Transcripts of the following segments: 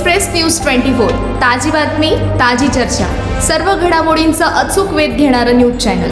Express news twenty four. ताजी बातमी ताजी चर्चा. सर्व घडामोडींचा अचूक वेध घेणारं न्यूज चॅनल.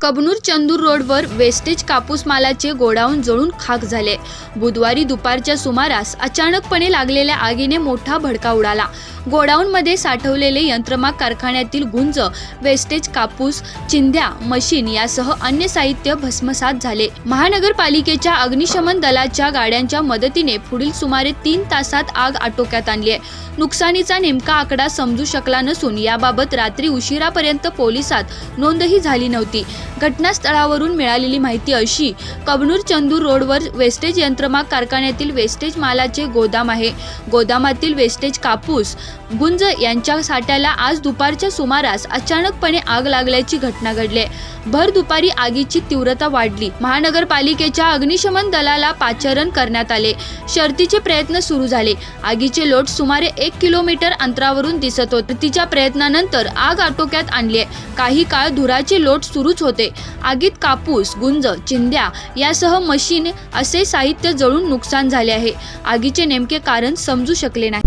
कबनूर चंदूर रोडवर वेस्टेज कापूस मालाचे गोडाऊन जळून खाक झाले. बुधवारी दुपारच्या सुमारास अचानकपणे लागलेल्या आगीने मोठा भडका उडाला. गोडाऊनमध्ये साठवलेले यंत्रमाग कारखान्यातील गुंज वेस्टेज कापूस चिंध्या मशीन यासह अन्य साहित्य भस्मसात झाले. महानगरपालिकेच्या अग्निशमन दलाच्या गाड्यांच्या मदतीने पुढील सुमारे तीन तासात आग आटोक्यात आणली आहे. नुकसानीचा नेमका आकडा समजू शकला नसून याबाबत रात्री उशिरापर्यंत पोलिसात नोंदही झाली नव्हती. घटनास्थळावरून मिळालेली माहिती अशी कबनूर चंदूर रोडवर वेस्टेज यंत्रमाग कारखान्यातील वेस्टेज मालाचे गोदाम आहे. गोदामातील वेस्टेज कापूस गुंज यांच्या साठ्याला आज दुपारच्या सुमारास अचानकपणे आग लागल्याची घटना घडली. आहे. भर दुपारी आगीची तीव्रता वाढली. महानगरपालिकेच्या अग्निशमन दलाला पाचारण करण्यात आले. शर्तीचे प्रयत्न सुरू झाले. आगीचे लोट सुमारे एक किलोमीटर अंतरावरून दिसत होते. तिच्या प्रयत्नानंतर आग आटोक्यात आणली. काही काळ धुराचे लोट सुरूच होते. आगीत कापूस गुंज चिंध्या यासह मशीन असे साहित्य जळून नुकसान झाले आहे. आगीचे नेमके कारण समजू शकले नाही.